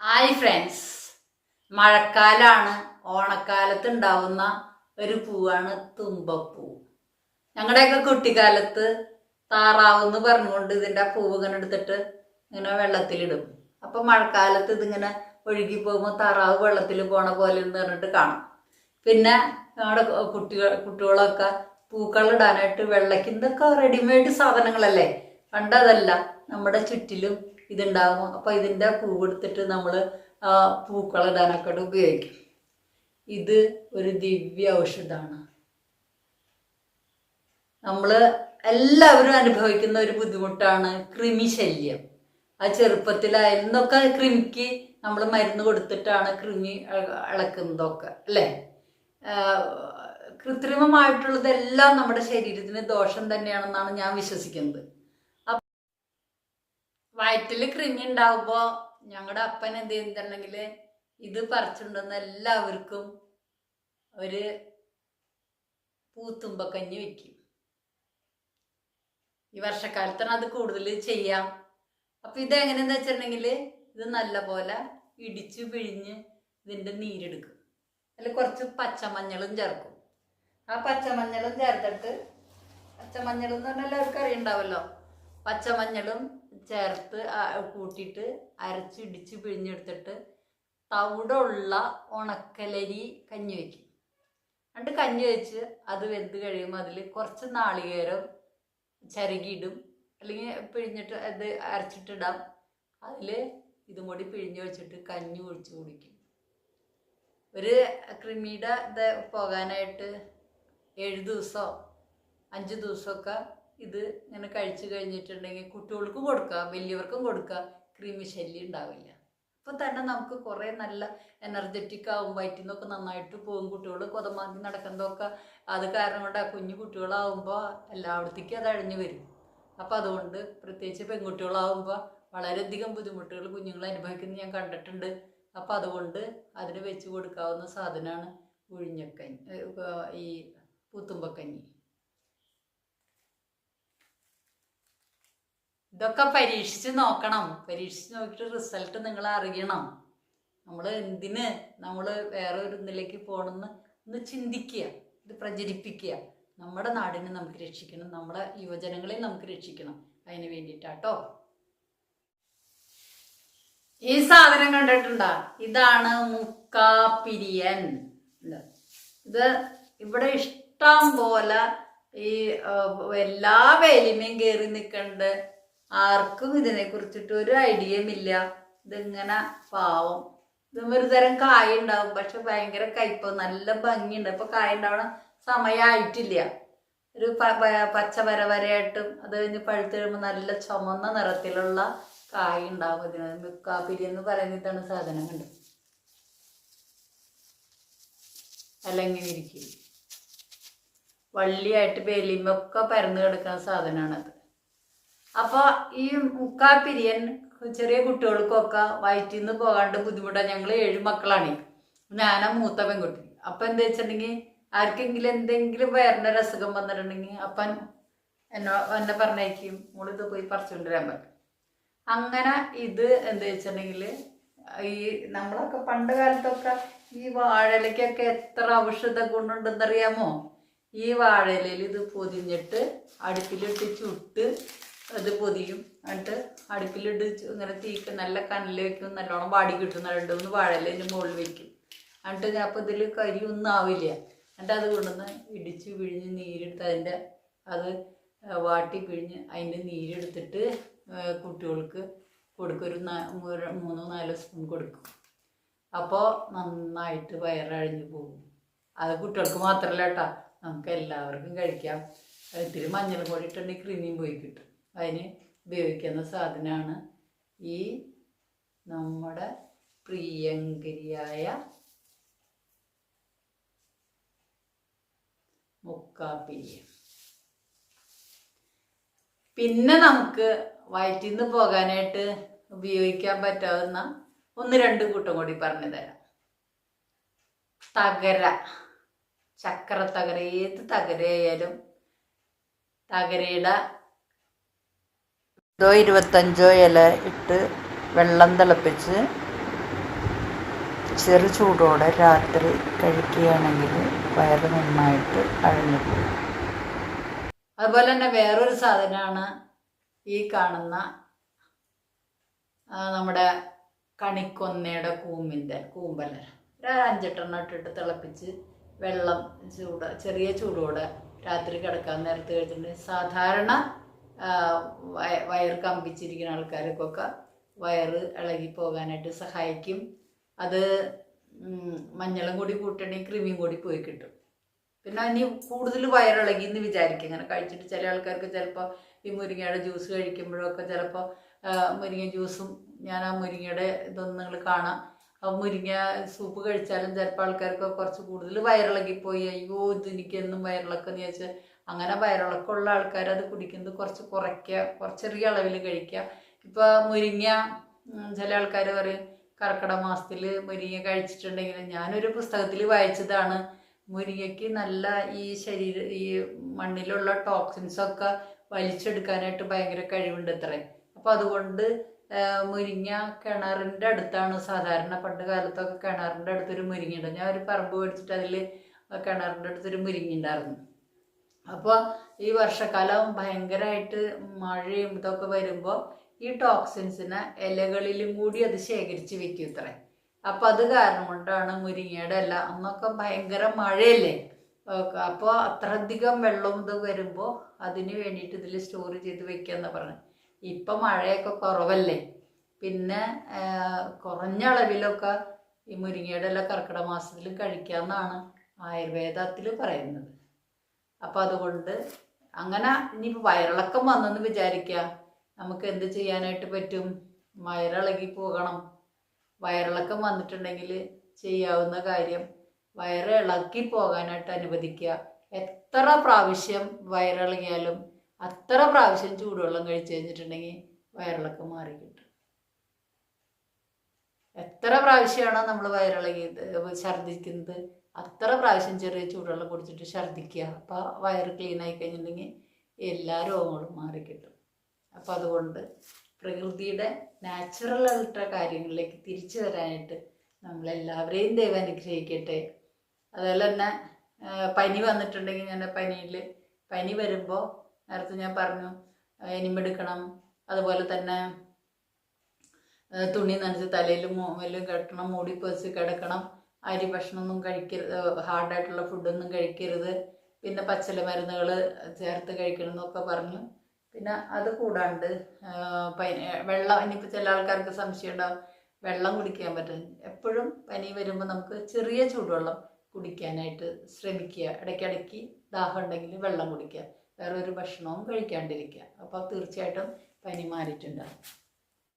Hi friends മഴക്കാലാണ് ഓണക്കാലത്ത് ഉണ്ടാവുന്ന ഒരു പൂവാണ് തുമ്പപ്പൂ. ഞങ്ങളുടെയൊക്കെ കുട്ടിക്കാലത്ത് താറാവ് എന്ന് പറഞ്ഞുകൊണ്ട് ഇതിന്റെ പൂവ് ഇങ്ങനെ എടുത്തിട്ട് ഇങ്ങനെ വെള്ളത്തിലിടും. അപ്പം മഴക്കാലത്ത് ഇതിങ്ങനെ ഒഴുകി പോകുമ്പോൾ താറാവ് വെള്ളത്തിൽ പോണ പോലെ എന്ന് പറഞ്ഞിട്ട് കാണാം. പിന്നെ ഞങ്ങളുടെ കുട്ടികൾ കുട്ടികളൊക്കെ പൂക്കളിടാനായിട്ട് വെള്ളയ്ക്ക് ഇതൊക്കെ റെഡിമെയ്ഡ് സാധനങ്ങളല്ലേ? പണ്ടതല്ല നമ്മുടെ ചുറ്റിലും ഇതുണ്ടാകും അപ്പോൾ ഇതിന്റെ പൂവെടുത്തിട്ട് നമ്മൾ പൂക്കളിടാനൊക്കെ ഉപയോഗിക്കും. ഇത് ഒരു ദിവ്യ ഔഷധമാണ് നമ്മൾ എല്ലാവരും അനുഭവിക്കുന്ന ഒരു ബുദ്ധിമുട്ടാണ് കൃമിശല്യം. ആ ചെറുപ്പത്തിലായിരുന്നൊക്കെ കൃമിക്ക് നമ്മൾ മരുന്ന് കൊടുത്തിട്ടാണ് കൃമി ഇളക്കുന്നതൊക്കെ അല്ലേ? കൃത്രിമമായിട്ടുള്ളതെല്ലാം നമ്മുടെ ശരീരത്തിന് ദോഷം തന്നെയാണെന്നാണ് ഞാൻ വിശ്വസിക്കുന്നത്. വയറ്റിൽ കൃമി ഉണ്ടാവുമ്പോ ഞങ്ങളുടെ അപ്പൻ എന്ത് ചെയ്തിട്ടുണ്ടെങ്കിൽ ഇത് പറിച്ചുണ്ടെന്ന് എല്ലാവർക്കും ഒരു പൂത്തുമ്പക്കഞ്ഞി വെക്കും. ഈ വർഷക്കാലത്താണ് അത് കൂടുതൽ ചെയ്യാം. അപ്പൊ ഇത് എങ്ങനെയെന്ന് വെച്ചിട്ടുണ്ടെങ്കിൽ ഇത് നല്ല പോലെ ഇടിച്ച് പിഴിഞ്ഞ് ഇതിന്റെ നീരെടുക്കും. അതിൽ കുറച്ച് പച്ചമഞ്ഞളും ചേർക്കും. ആ പച്ചമഞ്ഞളും ചേർത്തിട്ട് പച്ചമഞ്ഞളും എന്ന് പറഞ്ഞാൽ എല്ലാവർക്കും അറിയണ്ടാവല്ലോ പച്ചമഞ്ഞളും ചേർത്ത് കൂട്ടിയിട്ട് അരച്ചിടിച്ച് പിഴിഞ്ഞെടുത്തിട്ട് തവിടുള്ള ഉണക്കലരി കഞ്ഞി വയ്ക്കും. എന്നിട്ട് കഞ്ഞി വെച്ച് അത് വെന്ത് കഴിയുമ്പോൾ അതിൽ കുറച്ച് നാളികേരം ചരകിയിടും അല്ലെങ്കിൽ പിഴിഞ്ഞിട്ട് അത് അരച്ചിട്ടിടാം. അതിൽ ഇതും കൂടി പിഴിഞ്ഞ് വെച്ചിട്ട് കഞ്ഞി ഒഴിച്ച് കുടിക്കും. ഒരു ക്രിമിയുടെ ഇത് പോകാനായിട്ട് ഏഴ് ദിവസമോ അഞ്ച് ദിവസമൊക്കെ ഇത് ഇങ്ങനെ കഴിച്ചു കഴിഞ്ഞിട്ടുണ്ടെങ്കിൽ കുട്ടികൾക്കും കൊടുക്കുക വലിയവർക്കും കൊടുക്കുക ക്രീമി ശല്യം ഉണ്ടാവില്ല. അപ്പോൾ തന്നെ നമുക്ക് കുറേ നല്ല എനർജറ്റിക് ആവും വയറ്റിൽ നിന്നൊക്കെ നന്നായിട്ട് പോകും. കുട്ടികൾ കൊതമാന്തി നടക്കുന്നതൊക്കെ അത് കാരണം കൊണ്ട് ആ കുഞ്ഞു കുട്ടികളാവുമ്പോൾ എല്ലായിടത്തേക്കും അത് അഴിഞ്ഞു വരും. അപ്പം അതുകൊണ്ട് പ്രത്യേകിച്ച് പെൺകുട്ടികളാവുമ്പോൾ വളരെയധികം ബുദ്ധിമുട്ടുകൾ കുഞ്ഞുങ്ങൾ അനുഭവിക്കുന്നത് ഞാൻ കണ്ടിട്ടുണ്ട്. അപ്പം അതുകൊണ്ട് അതിന് വെച്ച് കൊടുക്കാവുന്ന സാധനമാണ് ഉഴിഞ്ഞക്കഞ്ഞി ഈ പൂത്തുമ്പക്കഞ്ഞി. ഇതൊക്കെ പരീക്ഷിച്ച് നോക്കണം. പരീക്ഷിച്ച് നോക്കിയിട്ട് റിസൾട്ട് നിങ്ങൾ അറിയണം. നമ്മൾ എന്തിന് നമ്മൾ വേറെ ഒരു ഇതിലേക്ക് പോകണമെന്ന് ഒന്ന് ചിന്തിക്കുക. ഇത് പ്രചരിപ്പിക്കുക. നമ്മുടെ നാടിനെ നമുക്ക് രക്ഷിക്കണം. നമ്മുടെ യുവജനങ്ങളെ നമുക്ക് രക്ഷിക്കണം. അതിന് വേണ്ടിയിട്ടാട്ടോ ഈ സാധനം കണ്ടിട്ടുണ്ടാ? ഇതാണ് മുക്കാപ്പിരിയൻ. ഇത്. ഇവിടെ ഇഷ്ടം പോലെ ഈ എല്ലാ വേലിമയും കയറി നിൽക്കണ്ട് ആർക്കും ഇതിനെ കുറിച്ചിട്ട് ഒരു ഐഡിയയുമില്ല. ഇതിങ്ങനെ പാവം. ഇതും ഒരു തരം കായ ഉണ്ടാവും പക്ഷെ ഭയങ്കര കയ്പ നല്ല ഭംഗിയുണ്ട്. ഇപ്പൊ കായ ഉണ്ടാവണ സമയമായിട്ടില്ല ഒരു പച്ച വര വരയായിട്ടും അത് കഴിഞ്ഞ് പഴുത്ത് കഴിയുമ്പോൾ നല്ല ചുമന്ന നിറത്തിലുള്ള കായ ഉണ്ടാവും ഇതിന്. മുക്കാപ്പിരി എന്ന് പറയുന്നതാണ് സാധനം കണ്ട്? അല്ലെങ്കിൽ ഇരിക്കും വള്ളിയായിട്ട് വേലിമൊക്കെ പരന്ന് കിടക്കുന്ന സാധനമാണത് അപ്പോൾ ഈ മുക്കാപ്പിരിയൻ ചെറിയ കുട്ടികൾക്കൊക്കെ വയറ്റിൽ നിന്ന് പോകാണ്ട് ബുദ്ധിമുട്ടാണ് ഞങ്ങൾ ഏഴ് മക്കളാണ്. ഞാനാ മൂത്ത പെൺകുട്ടി. അപ്പം എന്താ വെച്ചിട്ടുണ്ടെങ്കിൽ ആർക്കെങ്കിലും എന്തെങ്കിലും വയറിന്റെ ഒരു അസുഖം വന്നിട്ടുണ്ടെങ്കിൽ അപ്പൻ എന്നോ എന്നെ പറഞ്ഞേക്കും മോളിത് പോയി പറിച്ചുകൊണ്ട് വരാൻ പറ്റും അങ്ങനെ ഇത് എന്താ വെച്ചിട്ടുണ്ടെങ്കിൽ ഈ നമ്മളൊക്കെ പണ്ട് കാലത്തൊക്കെ ഈ വാഴയിലക്കൊക്കെ എത്ര ഔഷധ ഗുണമുണ്ടെന്നറിയാമോ? ഈ വാഴയിലയിൽ ഇത് പൊതിഞ്ഞിട്ട് അടുപ്പിലിട്ട് ചുട്ട് അത് പൊതിയും. എന്നിട്ട് അടുപ്പിലിട്ട് ഇങ്ങനെ തീക്ക് നല്ല കനൽ വെക്കും. നല്ലോണം വാടി കിട്ടും. രണ്ട് മൂന്ന് വാഴയില അതിന്റെ മുകളിൽ വെക്കും. എന്നിട്ട് അപ്പോൾ ഇതിൽ കരി ഒന്നും ആവില്ല. എന്നിട്ട് അത് കൊണ്ടുവന്ന് ഇടിച്ച് പിഴിഞ്ഞ് നീരെടുത്ത് അതിന്റെ അത് വാട്ടി പിഴിഞ്ഞ് അതിന്റെ നീരെടുത്തിട്ട് കുട്ടികൾക്ക് കൊടുക്കും. ഒരു മൂന്നോ നാലോ സ്പൂൺ കൊടുക്കും. അപ്പോൾ നന്നായിട്ട് വയറഴിഞ്ഞു പോകും. അത് കുട്ടികൾക്ക് മാത്രമല്ല കേട്ടോ. നമുക്ക് എല്ലാവർക്കും കഴിക്കാം. ഇത്തിരി മഞ്ഞൾ പൊടി ഇട്ടുണ്ടെങ്കിൽ ക്രീമിയും പോയി കിട്ടും. അതിന് ഉപയോഗിക്കുന്ന സാധനമാണ് ഈ നമ്മുടെ പ്രിയങ്കരിയായ മുക്കാപ്പിരിയം. പിന്നെ നമുക്ക് വയറ്റിൽ നിന്ന് പോകാനായിട്ട് ഉപയോഗിക്കാൻ പറ്റാവുന്ന ഒന്ന് രണ്ട് കൂട്ടം കൂടി പറഞ്ഞു തരാം. തകര. ചക്ര തകര ഏത് തകരയായാലും തകരയുടെ ഇതോ ഇരുപത്തഞ്ചോ ഇല ഇട്ട് വെള്ളം തിളപ്പിച്ച് ചെറു ചൂടോടെ രാത്രി കഴിക്കുകയാണെങ്കിൽ വയറ് നന്നായിട്ട് അഴിഞ്ഞു പോകും. അതുപോലെ തന്നെ വേറൊരു സാധനമാണ് ഈ കാണുന്ന നമ്മുടെ കണിക്കൊന്നയുടെ കൂമ്പിന്റെ കൂമ്പല. ഒരു അഞ്ചെട്ടെണ്ണം ഇട്ടിട്ട് തിളപ്പിച്ച് വെള്ളം ചൂട് ചെറിയ ചൂടോടെ രാത്രി കിടക്കാൻ നേരത്ത് കഴിച്ചിട്ട് സാധാരണ ആ, വയ- വയറ് കമ്പിച്ചിരിക്കുന്ന ആൾക്കാർക്കൊക്കെ വയറ് ഇളകി പോകാനായിട്ട് സഹായിക്കും. അത് മഞ്ഞളും കൂടി കൂട്ടണേ ക്രിമിയും കൂടി പോയി കിട്ടും. പിന്നെ ഇനി കൂടുതൽ വയറിളകി എന്ന് വിചാരിക്കും. ഇങ്ങനെ കഴിച്ചിട്ട് ചില ആൾക്കാർക്ക് ചിലപ്പോൾ ഈ മുരിങ്ങയുടെ ജ്യൂസ് കഴിക്കുമ്പോഴൊക്കെ ചിലപ്പോൾ മുരിങ്ങ ജ്യൂസും ഞാൻ ആ മുരിങ്ങയുടെ ഇതൊന്നും നിങ്ങൾ കാണാം. ആ മുരിങ്ങ സൂപ്പ് കഴിച്ചാലും ചിലപ്പോൾ ആൾക്കാർക്ക് കുറച്ച് കൂടുതൽ വയറിളകിപ്പോയി. അയ്യോ ഇത് എനിക്കെന്നും വയറിളക്കെന്ന് ചോദിച്ചാൽ അങ്ങനെ വയറിളക്കമുള്ള ആൾക്കാർ അത് കുടിക്കുന്നത് കുറച്ച് കുറയ്ക്കുക കുറച്ച് ചെറിയ അളവിൽ കഴിക്കുക. ഇപ്പോൾ മുരിങ്ങ ചില ആൾക്കാർ പറയും കർക്കിടക മാസത്തിൽ മുരിങ്ങ കഴിച്ചിട്ടുണ്ടെങ്കിൽ ഞാനൊരു പുസ്തകത്തിൽ വായിച്ചതാണ്. മുരിങ്ങയ്ക്ക് നല്ല ഈ ശരീര ഈ മണ്ണിലുള്ള ടോക്സിൻസൊക്കെ വലിച്ചെടുക്കാനായിട്ട് ഭയങ്കര കഴിവുണ്ട് അത്രേ. അപ്പോൾ അതുകൊണ്ട് മുരിങ്ങ കിണറിന്റെ അടുത്താണ്. സാധാരണ പണ്ട് കാലത്തൊക്കെ കിണറിന്റെ അടുത്തൊരു മുരിങ്ങ ഉണ്ട്. ഞാൻ ഒരു പറമ്പ് മേടിച്ചിട്ട് അതിൽ കിണറിന്റെ അടുത്തൊരു മുരിങ്ങ ഉണ്ടായിരുന്നു. അപ്പോൾ ഈ വർഷക്കാലം ഭയങ്കരമായിട്ട് മഴയും ഇതൊക്കെ വരുമ്പോൾ ഈ ടോക്സിൻസിനെ ഇലകളിലും കൂടി അത് ശേഖരിച്ച് വെക്കും ഇത്രേ. അപ്പം അത് കാരണം കൊണ്ടാണ് മുരിങ്ങയുടെ ഇല അന്നൊക്കെ ഭയങ്കര മഴയല്ലേ? അപ്പോൾ അത്രയധികം വെള്ളം ഇത് വരുമ്പോൾ അതിന് വേണ്ടിയിട്ട് ഇതിൽ സ്റ്റോർ ചെയ്ത് വെക്കാന്ന് പറഞ്ഞു. ഇപ്പം മഴയൊക്കെ കുറവല്ലേ? പിന്നെ കുറഞ്ഞ അളവിലൊക്കെ ഈ മുരിങ്ങയുടെ ഇല കർക്കിടക മാസത്തിലും കഴിക്കാമെന്നാണ് ആയുർവേദത്തിൽ പറയുന്നത്. അപ്പം അതുകൊണ്ട് അങ്ങനെ ഇനിയിപ്പോൾ വയറിളക്കം വന്നെന്ന് വിചാരിക്കുക നമുക്ക് എന്ത് ചെയ്യാനായിട്ട് പറ്റും? വയറിളകി പോകണം. വയറിളക്കം വന്നിട്ടുണ്ടെങ്കിൽ ചെയ്യാവുന്ന കാര്യം വയറിളക്കി പോകാനായിട്ട് അനുവദിക്കുക എത്ര പ്രാവശ്യം വയറിളകിയാലും അത്ര പ്രാവശ്യം ചൂടുവെള്ളം കഴിച്ചു കഴിഞ്ഞിട്ടുണ്ടെങ്കിൽ വയറിളക്കം മാറി കിട്ടും. എത്ര പ്രാവശ്യമാണോ നമ്മൾ വയറിളകിയത് ഛർദ്ദിക്കുന്നത്? അത്ര പ്രാവശ്യം ചെറിയ ചൂടുവെള്ളം കുടിച്ചിട്ട് ഛർദ്ദിക്കുക. അപ്പോൾ വയറ് ക്ലീൻ ആയി കഴിഞ്ഞിട്ടുണ്ടെങ്കിൽ എല്ലാ രോഗങ്ങളും മാറിക്കിട്ടും അപ്പോൾ അതുകൊണ്ട് പ്രകൃതിയുടെ നാച്ചുറൽ ആയിട്ടുള്ള കാര്യങ്ങളിലേക്ക് തിരിച്ചു വരാനായിട്ട് നമ്മളെല്ലാവരെയും ദൈവം അനുഗ്രഹിക്കട്ടെ. അതുപോലെ തന്നെ പനി വന്നിട്ടുണ്ടെങ്കിൽ ഞാൻ പനിയിൽ പനി വരുമ്പോൾ നേരത്തെ ഞാൻ പറഞ്ഞു എനിമെടുക്കണം അതുപോലെ തന്നെ തുണി നനച്ച് തലയിലും മുമ്പിലും കെട്ടണം മൂടി പൊതിച്ച് കിടക്കണം. അരി ഭക്ഷണമൊന്നും കഴിക്കരുത് ഹാർഡായിട്ടുള്ള ഫുഡൊന്നും കഴിക്കരുത്. പിന്നെ പച്ചില മരുന്നുകൾ ചേർത്ത് കഴിക്കണം എന്നൊക്കെ പറഞ്ഞു. പിന്നെ അത് കൂടാണ്ട് പനി വെള്ളം ഇനിയിപ്പോൾ ചില ആൾക്കാർക്ക് സംശയം ഉണ്ടാവും വെള്ളം കുടിക്കാൻ പറ്റും. എപ്പോഴും പനി വരുമ്പോൾ നമുക്ക് ചെറിയ ചൂടുവെള്ളം കുടിക്കാനായിട്ട് ശ്രമിക്കുക. ഇടയ്ക്കിടയ്ക്ക് ദാഹം ഉണ്ടെങ്കിൽ വെള്ളം കുടിക്കുക. വേറെ ഒരു ഭക്ഷണവും കഴിക്കാണ്ടിരിക്കുക. അപ്പോൾ തീർച്ചയായിട്ടും പനി മാറിയിട്ടുണ്ടാകും